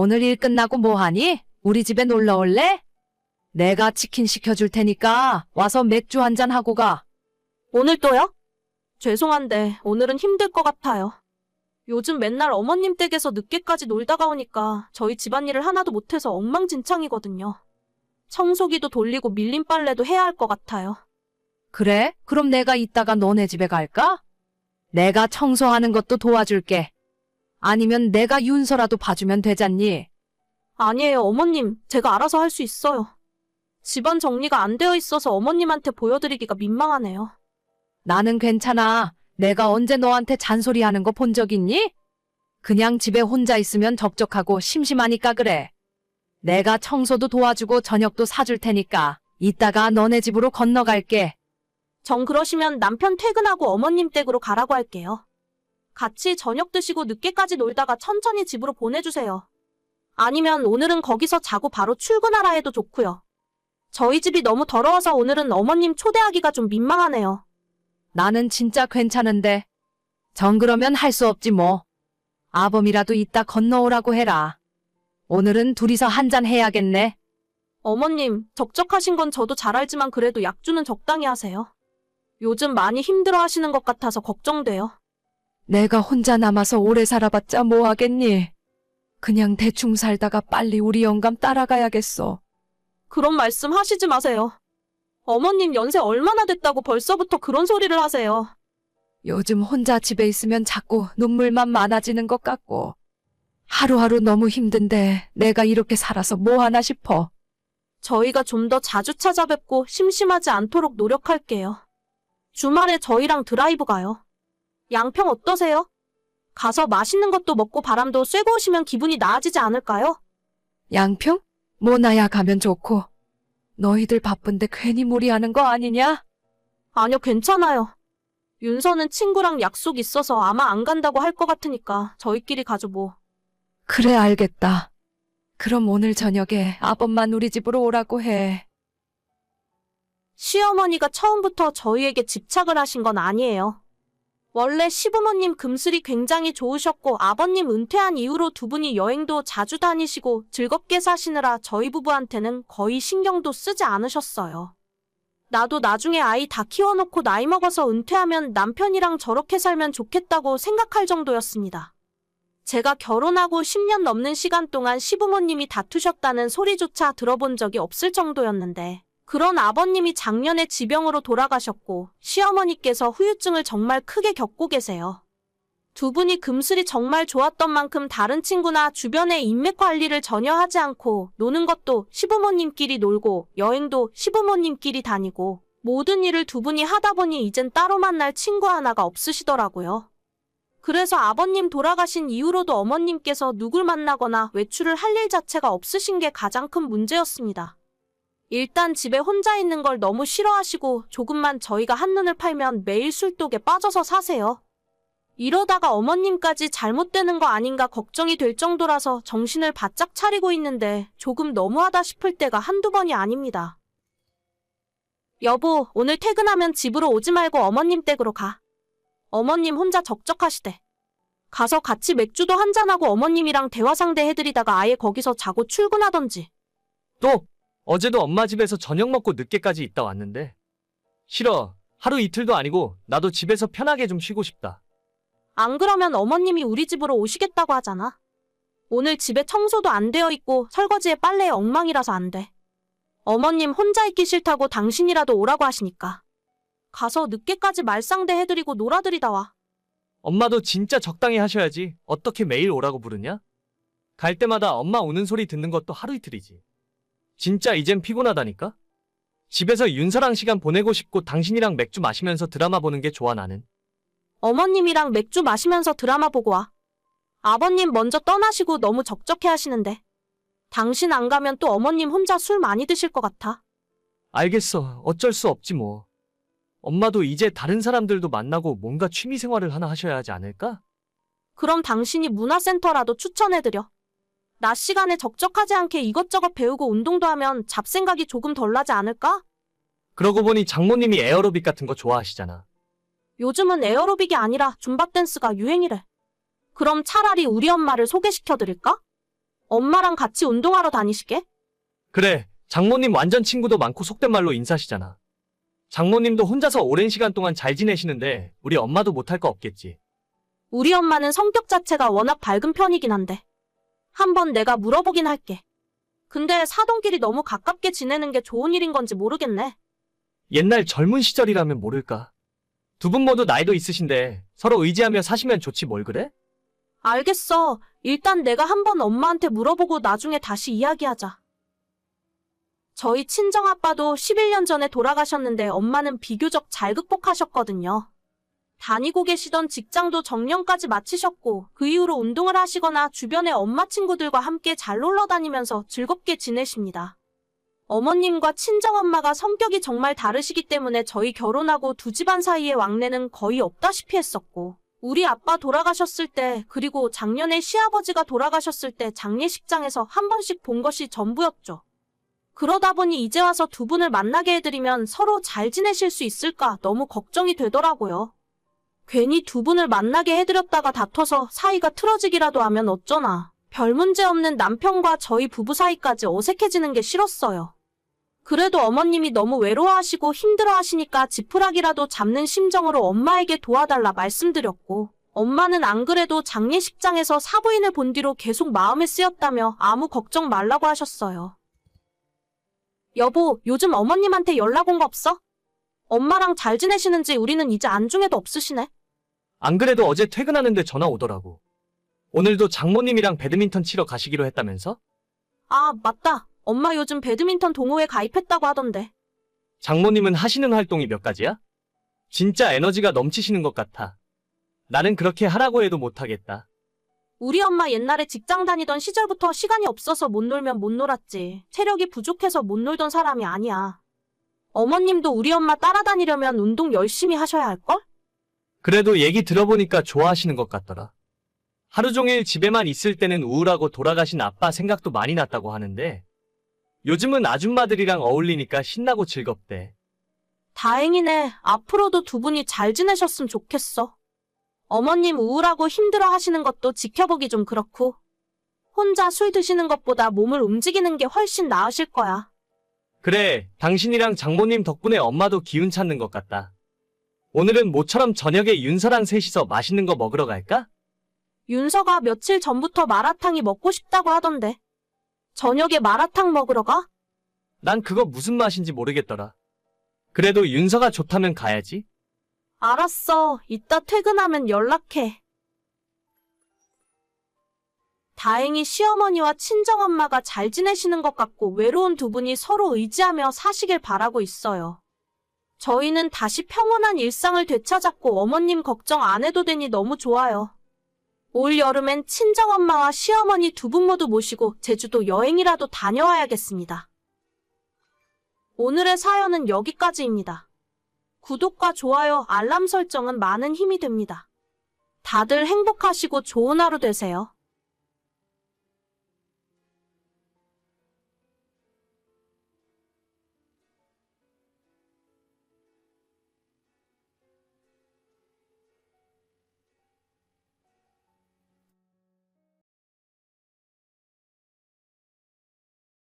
오늘 일 끝나고 뭐 하니? 우리 집에 놀러 올래? 내가 치킨 시켜줄 테니까 와서 맥주 한 잔 하고 가. 오늘 또요? 죄송한데 오늘은 힘들 것 같아요. 요즘 맨날 어머님 댁에서 늦게까지 놀다가 오니까 저희 집안일을 하나도 못해서 엉망진창이거든요. 청소기도 돌리고 밀린 빨래도 해야 할 것 같아요. 그래? 그럼 내가 이따가 너네 집에 갈까? 내가 청소하는 것도 도와줄게. 아니면 내가 윤서라도 봐주면 되잖니? 아니에요, 어머님. 제가 알아서 할 수 있어요. 집안 정리가 안 되어 있어서 어머님한테 보여드리기가 민망하네요. 나는 괜찮아. 내가 언제 너한테 잔소리 하는 거 본 적 있니? 그냥 집에 혼자 있으면 적적하고 심심하니까 그래. 내가 청소도 도와주고 저녁도 사줄 테니까 이따가 너네 집으로 건너갈게. 정 그러시면 남편 퇴근하고 어머님 댁으로 가라고 할게요. 같이 저녁 드시고 늦게까지 놀다가 천천히 집으로 보내주세요. 아니면 오늘은 거기서 자고 바로 출근하라 해도 좋고요. 저희 집이 너무 더러워서 오늘은 어머님 초대하기가 좀 민망하네요. 나는 진짜 괜찮은데. 정 그러면 할 수 없지 뭐. 아범이라도 이따 건너오라고 해라. 오늘은 둘이서 한 잔 해야겠네. 어머님, 적적하신 건 저도 잘 알지만 그래도 약주는 적당히 하세요. 요즘 많이 힘들어 하시는 것 같아서 걱정돼요. 내가 혼자 남아서 오래 살아봤자 뭐 하겠니? 그냥 대충 살다가 빨리 우리 영감 따라가야겠어. 그런 말씀 하시지 마세요. 어머님 연세 얼마나 됐다고 벌써부터 그런 소리를 하세요. 요즘 혼자 집에 있으면 자꾸 눈물만 많아지는 것 같고. 하루하루 너무 힘든데 내가 이렇게 살아서 뭐 하나 싶어. 저희가 좀 더 자주 찾아뵙고 심심하지 않도록 노력할게요. 주말에 저희랑 드라이브 가요. 양평 어떠세요? 가서 맛있는 것도 먹고 바람도 쐬고 오시면 기분이 나아지지 않을까요? 양평? 뭐 나야 가면 좋고. 너희들 바쁜데 괜히 무리하는 거 아니냐? 아니요, 괜찮아요. 윤서는 친구랑 약속 있어서 아마 안 간다고 할 것 같으니까 저희끼리 가죠 뭐. 그래 알겠다. 그럼 오늘 저녁에 아범만 우리 집으로 오라고 해. 시어머니가 처음부터 저희에게 집착을 하신 건 아니에요. 원래 시부모님 금슬이 굉장히 좋으셨고 아버님 은퇴한 이후로 두 분이 여행도 자주 다니시고 즐겁게 사시느라 저희 부부한테는 거의 신경도 쓰지 않으셨어요. 나도 나중에 아이 다 키워놓고 나이 먹어서 은퇴하면 남편이랑 저렇게 살면 좋겠다고 생각할 정도였습니다. 제가 결혼하고 10년 넘는 시간 동안 시부모님이 다투셨다는 소리조차 들어본 적이 없을 정도였는데, 그런 아버님이 작년에 지병으로 돌아가셨고, 시어머니께서 후유증을 정말 크게 겪고 계세요. 두 분이 금슬이 정말 좋았던 만큼 다른 친구나 주변의 인맥 관리를 전혀 하지 않고, 노는 것도 시부모님끼리 놀고, 여행도 시부모님끼리 다니고, 모든 일을 두 분이 하다 보니 이젠 따로 만날 친구 하나가 없으시더라고요. 그래서 아버님 돌아가신 이후로도 어머님께서 누굴 만나거나 외출을 할 일 자체가 없으신 게 가장 큰 문제였습니다. 일단 집에 혼자 있는 걸 너무 싫어하시고 조금만 저희가 한눈을 팔면 매일 술독에 빠져서 사세요. 이러다가 어머님까지 잘못되는 거 아닌가 걱정이 될 정도라서 정신을 바짝 차리고 있는데 조금 너무하다 싶을 때가 한두 번이 아닙니다. 여보, 오늘 퇴근하면 집으로 오지 말고 어머님 댁으로 가. 어머님 혼자 적적하시대. 가서 같이 맥주도 한잔하고 어머님이랑 대화 상대 해드리다가 아예 거기서 자고 출근하던지. 또 어제도 엄마 집에서 저녁 먹고 늦게까지 있다 왔는데 싫어 하루 이틀도 아니고 나도 집에서 편하게 좀 쉬고 싶다 안 그러면 어머님이 우리 집으로 오시겠다고 하잖아. 오늘 집에 청소도 안 되어 있고 설거지에 빨래에 엉망이라서 안 돼. 어머님 혼자 있기 싫다고 당신이라도 오라고 하시니까. 가서 늦게까지 말상대 해드리고 놀아드리다 와. 엄마도 진짜 적당히 하셔야지 어떻게 매일 오라고 부르냐? 갈 때마다 엄마 오는 소리 듣는 것도 하루 이틀이지 진짜 이젠 피곤하다니까? 집에서 윤서랑 시간 보내고 싶고 당신이랑 맥주 마시면서 드라마 보는 게 좋아 나는 어머님이랑 맥주 마시면서 드라마 보고 와. 아버님 먼저 떠나시고 너무 적적해 하시는데. 당신 안 가면 또 어머님 혼자 술 많이 드실 것 같아. 알겠어 어쩔 수 없지 뭐 엄마도 이제 다른 사람들도 만나고 뭔가 취미 생활을 하나 하셔야 하지 않을까? 그럼 당신이 문화센터라도 추천해드려. 낮 시간에 적적하지 않게 이것저것 배우고 운동도 하면 잡생각이 조금 덜 나지 않을까? 그러고 보니 장모님이 에어로빅 같은 거 좋아하시잖아 요즘은 에어로빅이 아니라 줌바 댄스가 유행이래. 그럼 차라리 우리 엄마를 소개시켜드릴까? 엄마랑 같이 운동하러 다니시게? 그래, 장모님 완전 친구도 많고 속된 말로 인사시잖아. 장모님도 혼자서 오랜 시간 동안 잘 지내시는데 우리 엄마도 못할 거 없겠지. 우리 엄마는 성격 자체가 워낙 밝은 편이긴 한데. 한번 내가 물어보긴 할게. 근데 사돈끼리 너무 가깝게 지내는 게 좋은 일인 건지 모르겠네. 옛날 젊은 시절이라면 모를까. 두 분 모두 나이도 있으신데 서로 의지하며 사시면 좋지 뭘 그래? 알겠어. 일단 내가 한번 엄마한테 물어보고 나중에 다시 이야기하자. 저희 친정아빠도 11년 전에 돌아가셨는데 엄마는 비교적 잘 극복하셨거든요. 다니고 계시던 직장도 정년까지 마치셨고 그 이후로 운동을 하시거나 주변의 엄마 친구들과 함께 잘 놀러 다니면서 즐겁게 지내십니다. 어머님과 친정엄마가 성격이 정말 다르시기 때문에 저희 결혼하고 두 집안 사이의 왕래는 거의 없다시피 했었고 우리 아빠 돌아가셨을 때, 그리고 작년에 시아버지가 돌아가셨을 때 장례식장에서 한 번씩 본 것이 전부였죠. 그러다 보니 이제 와서 두 분을 만나게 해드리면 서로 잘 지내실 수 있을까 너무 걱정이 되더라고요. 괜히 두 분을 만나게 해드렸다가 다퉈서 사이가 틀어지기라도 하면 어쩌나. 별 문제 없는 남편과 저희 부부 사이까지 어색해지는 게 싫었어요. 그래도 어머님이 너무 외로워하시고 힘들어하시니까 지푸라기라도 잡는 심정으로 엄마에게 도와달라 말씀드렸고, 엄마는 안 그래도 장례식장에서 사부인을 본 뒤로 계속 마음에 쓰였다며 아무 걱정 말라고 하셨어요. 여보, 요즘 어머님한테 연락 온 거 없어? 엄마랑 잘 지내시는지 우리는 이제 안중에도 없으시네. 안 그래도 어제 퇴근하는데 전화 오더라고. 오늘도 장모님이랑 배드민턴 치러 가시기로 했다면서? 아, 맞다. 엄마 요즘 배드민턴 동호회 가입했다고 하던데. 장모님은 하시는 활동이 몇 가지야? 진짜 에너지가 넘치시는 것 같아. 나는 그렇게 하라고 해도 못하겠다. 우리 엄마 옛날에 직장 다니던 시절부터 시간이 없어서 못 놀면 못 놀았지. 체력이 부족해서 못 놀던 사람이 아니야. 어머님도 우리 엄마 따라다니려면 운동 열심히 하셔야 할걸? 그래도 얘기 들어보니까 좋아하시는 것 같더라. 하루 종일 집에만 있을 때는 우울하고 돌아가신 아빠 생각도 많이 났다고 하는데 요즘은 아줌마들이랑 어울리니까 신나고 즐겁대. 다행이네. 앞으로도 두 분이 잘 지내셨으면 좋겠어. 어머님 우울하고 힘들어 하시는 것도 지켜보기 좀 그렇고. 혼자 술 드시는 것보다 몸을 움직이는 게 훨씬 나으실 거야. 그래, 당신이랑 장모님 덕분에 엄마도 기운 찾는 것 같다. 오늘은 모처럼 저녁에 윤서랑 셋이서 맛있는 거 먹으러 갈까? 윤서가 며칠 전부터 마라탕이 먹고 싶다고 하던데. 저녁에 마라탕 먹으러 가? 난 그거 무슨 맛인지 모르겠더라. 그래도 윤서가 좋다면 가야지. 알았어. 이따 퇴근하면 연락해. 다행히 시어머니와 친정엄마가 잘 지내시는 것 같고 외로운 두 분이 서로 의지하며 사시길 바라고 있어요. 저희는 다시 평온한 일상을 되찾았고 어머님 걱정 안 해도 되니 너무 좋아요. 올 여름엔 친정엄마와 시어머니 두 분 모두 모시고 제주도 여행이라도 다녀와야겠습니다. 오늘의 사연은 여기까지입니다. 구독과 좋아요, 알람 설정은 많은 힘이 됩니다. 다들 행복하시고 좋은 하루 되세요.